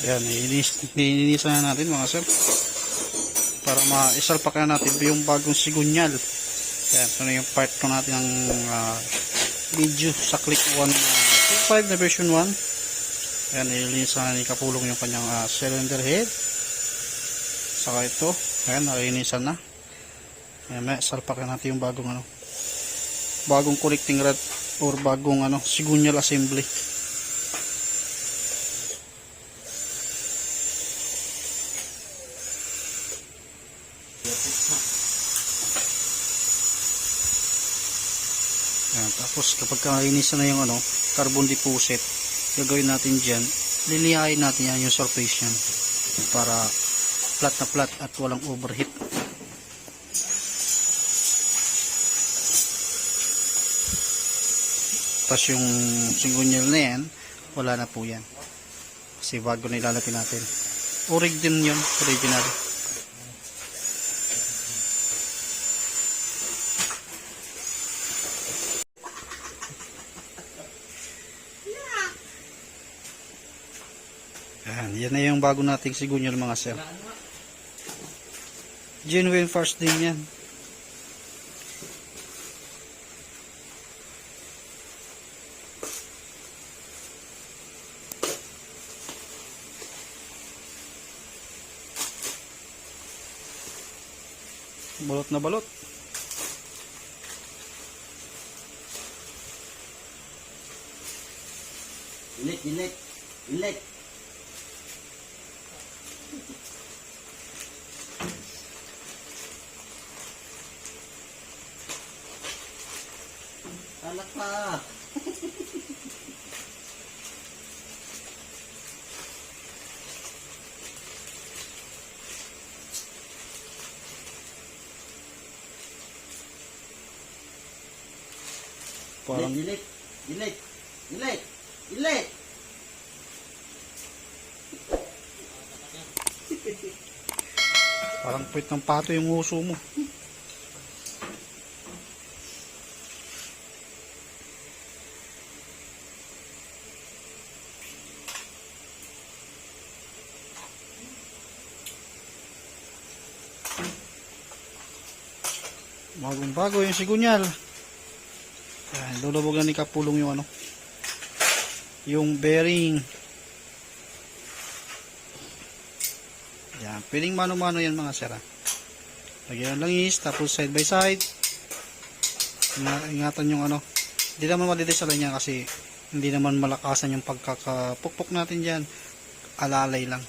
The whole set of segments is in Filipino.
Ayan, inis, nilinisan na natin mga sir. Para ma-isalpak na natin yung bagong sigunyal. Ayan, ito na yung part ko natin ng ah, video sa click 1 uh, 5 na version 1. Ayan, nilinisan na ni Kapulong yung kanyang ah, cylinder head. Saka ito, ayan, nakilinisan na. Ayan, may salpak na natin yung bagong ano, bagong connecting rod or bagong ano, sigunyal assembly. Tapos kapag kainisan na yung ano, carbon deposit, gagawin natin dyan, lilihain natin yan yung surface yan para flat na flat at walang overheat. Tapos yung singunyal na yan, wala na po yan. Kasi bago na ilalagay natin. Orig din yun, original. Na yung bago nating sigunyal mga sir. Genuine first din yan. Balot na balot. Ilik, ilik, ilik. Pa. Parang Ilik, ilik, ilik, ilik. Parang puwit ng pato yung uso mo. Bagong bago yung sigunyal. Yan, lulubog na ni Kapulong yung ano. Yung bearing. Yan, piling mano-mano yan mga sir. ah. Lagyan ng langis, tapos side by side. Inga- Ingatan yung ano. Hindi naman madidesalan niya kasi hindi naman malakasan yung pagkakapukpok natin dyan. Alalay lang.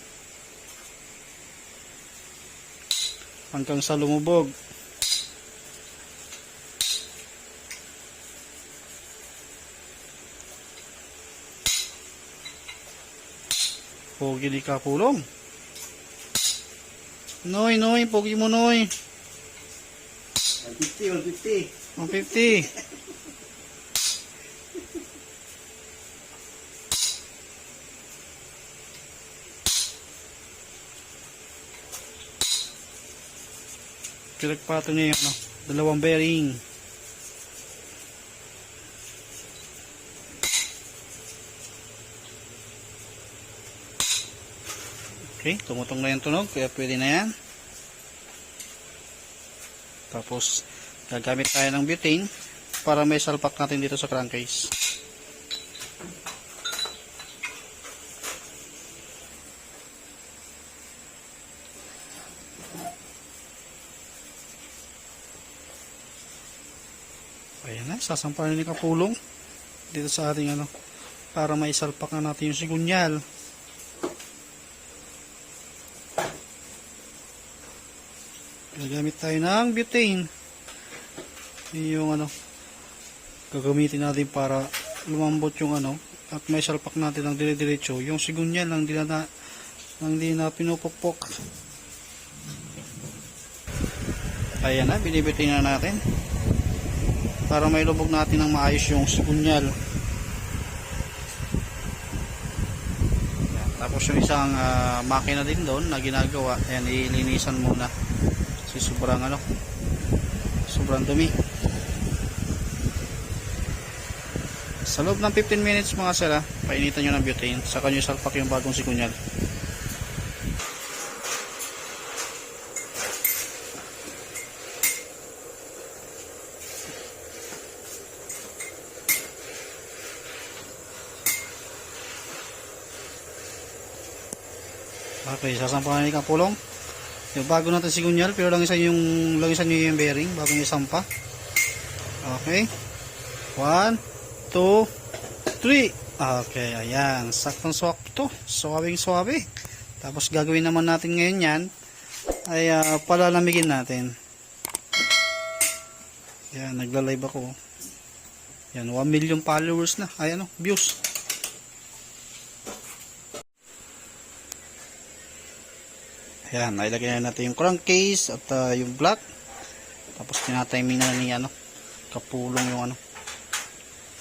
Hanggang sa lumubog. Pogi ni Kapulong. Noy, noy, pogi mo noy. 150, 150. 150. Pinagpato niya yung ano, dalawang bearing. Okay, tumutong na yung tunog, kaya pwede na yan. Tapos, gagamit tayo ng butane para may salpak natin dito sa crankcase. Ayan na, sasampalan ni Kapulong dito sa ating ano para may salpak na natin yung sigunyal. Gagamit tayo ng butane. Yun yung ano, gagamitin natin para lumambot yung ano, at may salpak natin ng dire-diretso. Yung sigunyal lang di na, lang di na pinupukpok. Ayan na, binibitin na natin. Para may lubog natin ng maayos yung sigunyal. Tapos yung isang ah, makina din doon na ginagawa, ayan, ilinisan muna kasi sobrang ano sobrang dumi. Sa loob ng 15 minutes mga sala painitan nyo ng butane. Saka nyo salpak yung bagong sikunyal. Okay, sasampahan natin ang pulong. Yung bago natin sigunyal, pero langisan yung langisan nyo yung bearing bago nyo sampa. Okay. One, two, three. Okay, ayan. Saktong swakto. Suwabing suwabe. Tapos gagawin naman natin ngayon yan ay ah, palalamigin natin. Yan, nagla-live ako. Yan, 1 million followers na. Ay ano, views. Ayan, nailagay na natin yung crankcase at ah, yung block. Tapos tinatiming na ni ano, kapulong yung ano.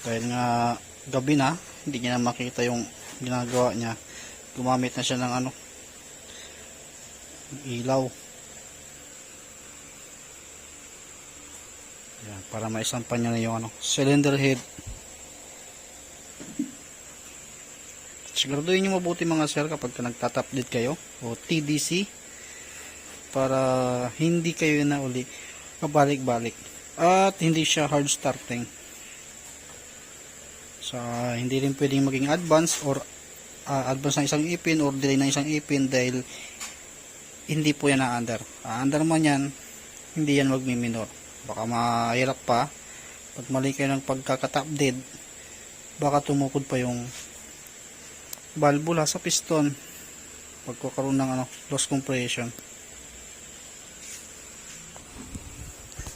Dahil nga gabi na, hindi niya na makita yung ginagawa niya. Gumamit na siya ng ano, ilaw. Ayan, para maisampan niya na yung ano, cylinder head. Siguraduhin nyo mabuti mga sir kapag ka nagtatapdate kayo o TDC para hindi kayo na uli pabalik-balik at hindi siya hard starting. So hindi rin pwedeng maging advance or ah, advance ng isang ipin or delay ng isang ipin dahil hindi po yan na-under. Under man yan hindi yan magmi-minor. Baka mahirap pa. Pag mali kayo ng pagkakatapdate baka tumukod pa yung valvula sa piston. Pagkakaroon ng ano, loss compression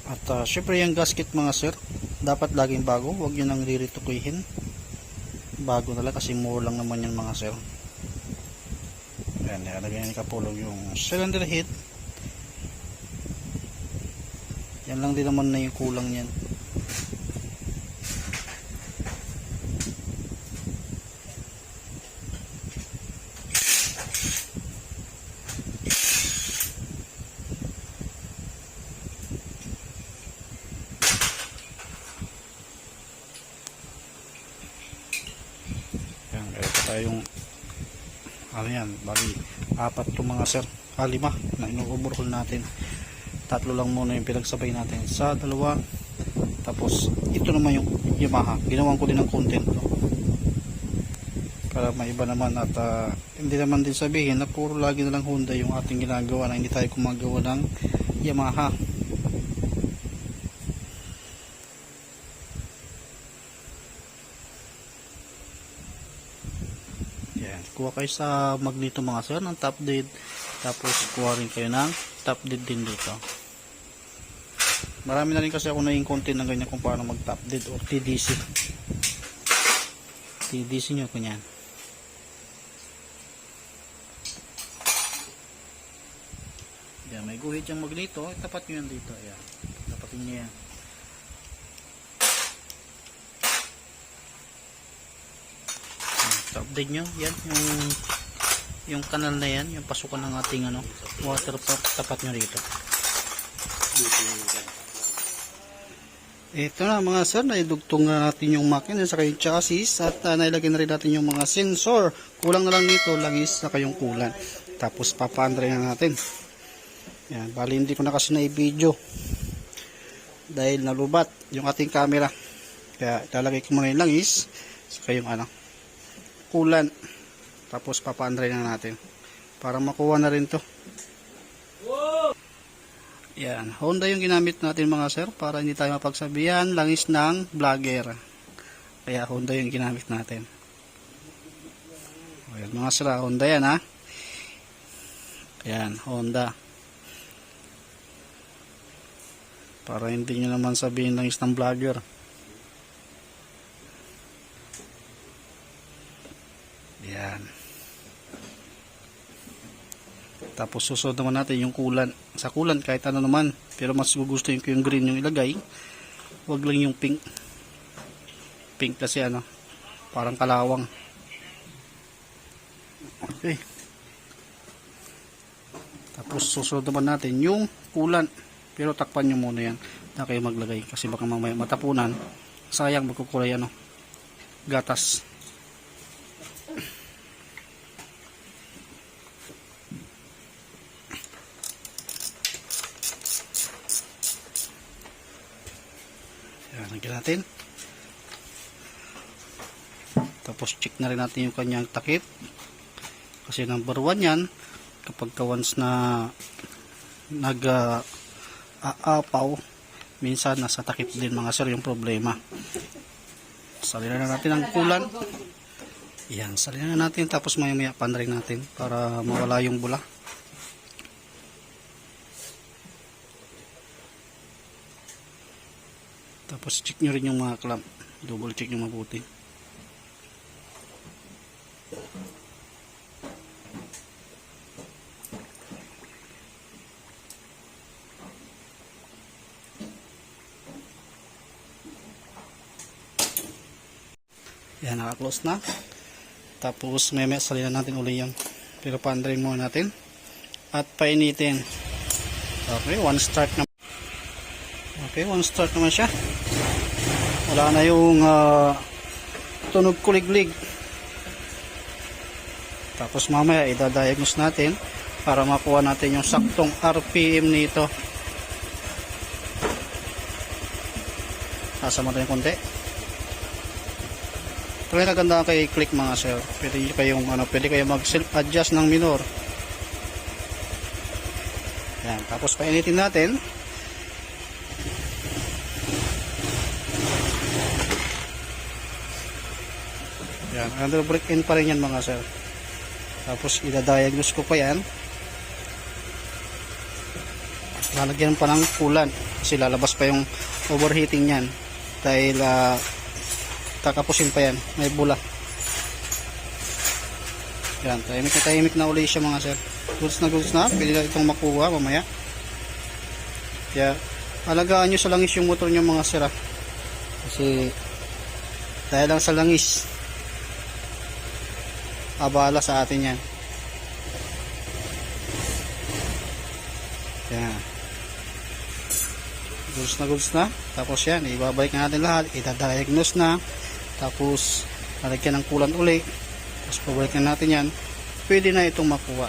at uh, syempre yung gasket mga sir dapat laging bago. Huwag yun ang riritukuhin bago na lang kasi mura lang naman yan mga sir. Yan nilagay ni Kapulong yung cylinder head. Yan lang din naman na yung kulang Yan, ito tayong ano yan, bali apat to mga sir, ah lima na ino-overhaul natin. Tatlo lang muna yung pinagsabay natin sa dalawa. Tapos ito naman yung Yamaha. Ginawan ko din ng content to. Para maiba naman at ah, hindi naman din sabihin na puro lagi na lang Honda yung ating ginagawa na hindi tayo gumagawa ng Yamaha. Yan. Kuha kayo sa magneto mga sir ng top dead. Tapos kuha rin kayo ng top dead din dito. Marami na rin kasi ako naging content ng ganyan kung paano mag top dead or TDC. TDC nyo kunyan. Yan, may guhit yung magneto. Tapat nyo yan dito. Yan. Tapatin nyo yan. Update nyo yan yung yung kanal na yan yung pasukan ng ating ano water pump tapat nyo rito. Ito na mga sir naidugtong na natin yung makina sa yung chassis at uh, nailagay na rin natin yung mga sensor. Kulang na lang nito langis sa kayong kulan. Tapos papaandre na natin. Yan bali hindi ko na kasi na i-video dahil nalubat yung ating camera. Kaya ilalagay ko muna yung langis sa kayong ano kulan. Tapos papaandray na natin. Para makuha na rin to. Yan. Honda yung ginamit natin mga sir para hindi tayo mapagsabihan. Langis ng vlogger. Kaya Honda yung ginamit natin. Ayan, mga sir ah, Honda yan ha? Yan Honda. Para hindi nyo naman sabihin langis ng vlogger Tapos susunod naman natin yung kulan. Sa kulan kahit ano naman. Pero mas gusto ko yung green yung ilagay. Huwag lang yung pink. Pink kasi ano. Parang kalawang. Okay. Tapos susunod naman natin yung kulan. Pero takpan nyo muna yan. Na kayo maglagay. Kasi baka mamaya matapunan. Sayang magkukulay ano. Gatas. Yan, lagyan natin. Tapos check na rin natin yung kanyang takip. Kasi number one yan, kapag ka once na nag ah, aapaw, minsan nasa takip din mga sir yung problema. Salinan na natin ang kulan. Yan, salinan na natin tapos maya maya panring natin para mawala yung bula. Tapos check nyo rin yung mga clamp. Double check nyo mabuti. Yan, naka-close na. Tapos may salinan natin uli yung pero pandarin muna natin. At painitin. Okay, one start na. Okay, one start naman siya. Wala na yung ah, tunog kuliglig. Tapos mamaya idadiagnose natin para makuha natin yung saktong RPM nito. Kasama natin yung konti. Yung naganda kay click mga sir. Pwede kayong ano, pwede kayong mag self adjust ng minor. Yan, tapos painitin natin. Yan, under break in pa rin yan mga sir. Tapos idadiagnose ko pa yan. Lalagyan pa ng kulan kasi lalabas pa yung overheating yan dahil ah, kakapusin pa yan. May bula. Yan tahimik na tahimik na uli siya mga sir. Goods na goods na. Pwede na itong makuha mamaya. Kaya alagaan nyo sa langis yung motor nyo mga sir ah. kasi dahil lang sa langis abala sa atin yan. Yan. Goods na goods na. Tapos yan ibabalik na natin lahat. Itadiagnose na tapos lalagyan ng kulan uli. Tapos pabalikan natin yan. Pwede na itong makuha.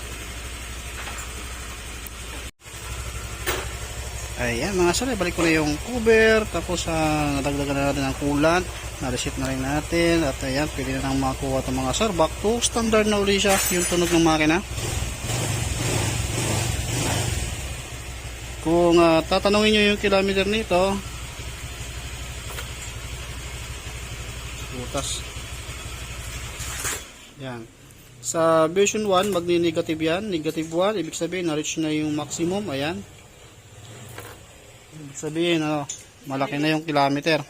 Ayan mga sir balik ko na yung cover. Tapos uh, nadagdagan na natin ng kulan. Na-reset na rin natin. At ayan pwede na nang makuha itong mga sir. Back to standard na uli siya yung tunog ng makina. Kung ah, tatanungin nyo yung kilometer nito, butas. Yan. Sa version 1, magni-negative yan. Negative 1, ibig sabihin, na-reach na yung maximum. Ayan. Ibig sabihin, ano, malaki na yung kilometer.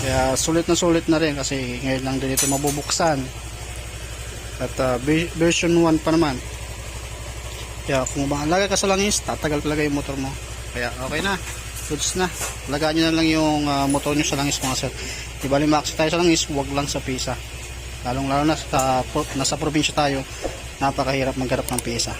Kaya sulit na sulit na rin kasi ngayon lang din ito mabubuksan. At ve- version 1 pa naman. Kaya kung maalaga ka sa langis, tatagal talaga yung motor mo. Kaya okay na. Goods na. Alagaan nyo na lang yung ah, motor nyo sa langis mga sir. Di max tayo sa langis, huwag lang sa pisa. Lalong lalo na sa, nasa probinsya tayo, napakahirap magharap ng pisa.